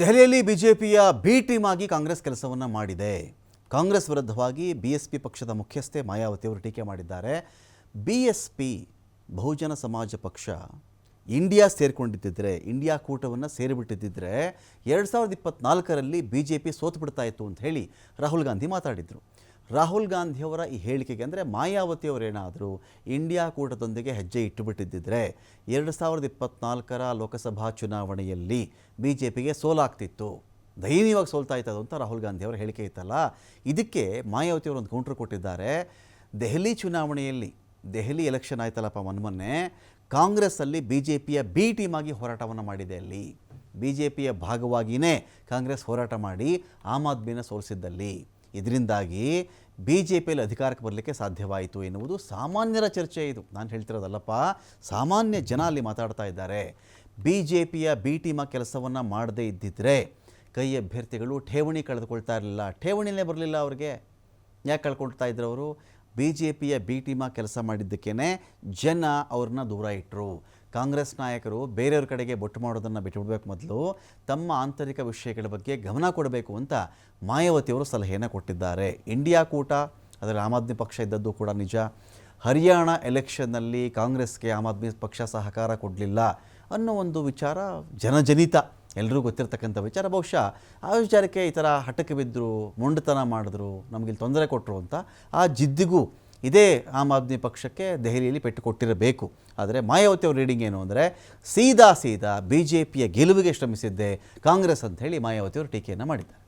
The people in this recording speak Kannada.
ದೆಹಲಿಯಲ್ಲಿ ಬಿಜೆಪಿಯ ಬಿ ಟೀಮ್ ಆಗಿ ಕಾಂಗ್ರೆಸ್ ಕೆಲಸವನ್ನು ಮಾಡಿದೆ. ಕಾಂಗ್ರೆಸ್ ವಿರುದ್ಧವಾಗಿ ಬಿ ಪಿ ಪಕ್ಷದ ಮುಖ್ಯಸ್ಥೆ ಮಾಯಾವತಿ ಅವರು ಟೀಕೆ ಮಾಡಿದ್ದಾರೆ. ಬಿ ಪಿ ಬಹುಜನ ಸಮಾಜ ಪಕ್ಷ ಇಂಡಿಯಾ ಸೇರಿಕೊಂಡಿದ್ದಿದ್ರೆ, ಇಂಡಿಯಾ ಕೂಟವನ್ನು ಸೇರಿಬಿಟ್ಟಿದ್ದಿದ್ರೆ ಎರಡು ಸಾವಿರದ ಇಪ್ಪತ್ತ್ನಾಲ್ಕರಲ್ಲಿ ಬಿ ಜೆ ಪಿ ಸೋತು ಇತ್ತು ಅಂತ ಹೇಳಿ ರಾಹುಲ್ ಗಾಂಧಿ ಮಾತಾಡಿದರು. ರಾಹುಲ್ ಗಾಂಧಿಯವರ ಈ ಹೇಳಿಕೆಗೆ ಅಂದರೆ ಮಾಯಾವತಿಯವರೇನಾದರೂ ಇಂಡಿಯಾ ಕೂಟದೊಂದಿಗೆ ಹೆಜ್ಜೆ ಇಟ್ಟುಬಿಟ್ಟಿದ್ದಿದ್ರೆ ಎರಡು ಸಾವಿರದ ಇಪ್ಪತ್ನಾಲ್ಕರ ಲೋಕಸಭಾ ಚುನಾವಣೆಯಲ್ಲಿ ಬಿ ಜೆ ಪಿಗೆ ಸೋಲಾಗ್ತಿತ್ತು. ದಯನೀಯವಾಗಿ ಸೋಲ್ತಾ ಇತ್ತು ಅಂತ ರಾಹುಲ್ ಗಾಂಧಿಯವರ ಹೇಳಿಕೆ ಇತ್ತಲ್ಲ. ಇದಕ್ಕೆ ಮಾಯಾವತಿಯವರು ಒಂದು ಕೌಂಟ್ರ್ ಕೊಟ್ಟಿದ್ದಾರೆ. ದೆಹಲಿ ಚುನಾವಣೆಯಲ್ಲಿ, ದೆಹಲಿ ಎಲೆಕ್ಷನ್ ಆಯ್ತಲ್ಲಪ್ಪ ಮೊನ್ನೆ ಕಾಂಗ್ರೆಸ್ಸಲ್ಲಿ ಬಿ ಜೆ ಪಿಯ ಬಿ ಟೀಮ್ ಆಗಿ ಹೋರಾಟವನ್ನು ಮಾಡಿದೆ ಅಲ್ಲಿ. ಬಿ ಜೆ ಪಿಯ ಭಾಗವಾಗಿಯೇ ಕಾಂಗ್ರೆಸ್ ಹೋರಾಟ ಮಾಡಿ ಆಮ್ ಆದ್ಮಿನ ಸೋಲಿಸಿದ್ದಲ್ಲಿ. ಇದರಿಂದಾಗಿ ಬಿ ಜೆ ಪಿಯಲ್ಲಿ ಅಧಿಕಾರಕ್ಕೆ ಬರಲಿಕ್ಕೆ ಸಾಧ್ಯವಾಯಿತು ಎನ್ನುವುದು ಸಾಮಾನ್ಯರ ಚರ್ಚೆ ಇದು. ನಾನು ಹೇಳ್ತಿರೋದಲ್ಲಪ್ಪ, ಸಾಮಾನ್ಯ ಜನ ಅಲ್ಲಿ ಮಾತಾಡ್ತಾ ಇದ್ದಾರೆ. ಬಿ ಜೆ ಪಿಯ ಬಿ ಟೀಮ ಕೆಲಸವನ್ನು ಮಾಡದೇ ಇದ್ದಿದ್ದರೆ ಕೈ ಅಭ್ಯರ್ಥಿಗಳು ಠೇವಣಿ ಕಳೆದುಕೊಳ್ತಾ ಇರಲಿಲ್ಲ. ಠೇವಣಿನೇ ಬರಲಿಲ್ಲ ಅವ್ರಿಗೆ. ಯಾಕೆ ಕಳ್ಕೊಳ್ತಾ ಇದ್ರು ಅವರು? ಬಿ ಜೆ ಪಿಯ ಬಿ ಟೀಮ ಕೆಲಸ ಮಾಡಿದ್ದಕ್ಕೇ ಜನ ಅವ್ರನ್ನ ದೂರ ಇಟ್ಟರು ಕಾಂಗ್ರೆಸ್ ನಾಯಕರು ಬೇರೆಯವ್ರ ಕಡೆಗೆ ಬೊಟ್ಟು ಮಾಡೋದನ್ನು ಬಿಟ್ಟುಬಿಡ್ಬೇಕು ಮೊದಲು. ತಮ್ಮ ಆಂತರಿಕ ವಿಷಯಗಳ ಬಗ್ಗೆ ಗಮನ ಕೊಡಬೇಕು ಅಂತ ಮಾಯಾವತಿಯವರು ಸಲಹೆಯನ್ನು ಕೊಟ್ಟಿದ್ದಾರೆ. ಇಂಡಿಯಾ ಕೂಟ, ಅದರಲ್ಲಿ ಆಮ್ ಆದ್ಮಿ ಪಕ್ಷ ಇದ್ದದ್ದು ಕೂಡ ನಿಜ. ಹರಿಯಾಣ ಎಲೆಕ್ಷನ್ನಲ್ಲಿ ಕಾಂಗ್ರೆಸ್ಗೆ ಆಮ್ ಆದ್ಮಿ ಪಕ್ಷ ಸಹಕಾರ ಕೊಡಲಿಲ್ಲ ಅನ್ನೋ ಒಂದು ವಿಚಾರ ಜನಜನಿತ. ಎಲ್ಲರಿಗೂ ಗೊತ್ತಿರ್ತಕ್ಕಂಥ ವಿಚಾರ. ಬಹುಶಃ ಆ ವಿಚಾರಕ್ಕೆ ಈ ಥರ ಹಠಕ್ಕೆ ಬಿದ್ದರು, ಮೊಂಡತನ ಮಾಡಿದ್ರು ನಮಗಿಲ್ಲಿ ತೊಂದರೆ ಕೊಟ್ಟರು ಅಂತ ಆ ಜಿದ್ದಿಗೂ ಇದೇ ಆಮ್ ಆದ್ಮಿ ಪಕ್ಷಕ್ಕೆ ದೆಹಲಿಯಲ್ಲಿ ಪೆಟ್ಟು ಕೊಟ್ಟಿರಬೇಕು. ಆದರೆ ಮಾಯಾವತಿ ಅವ್ರ ರೀಡಿಂಗ್ ಏನು ಅಂದರೆ, ಸೀದಾ ಸೀದಾ ಬಿ ಜೆ ಪಿಯ ಗೆಲುವಿಗೆ ಶ್ರಮಿಸಿದ್ದೆ ಕಾಂಗ್ರೆಸ್ ಅಂತ ಹೇಳಿ ಮಾಯಾವತಿ ಅವರು ಟೀಕೆಯನ್ನು ಮಾಡಿದ್ದಾರೆ.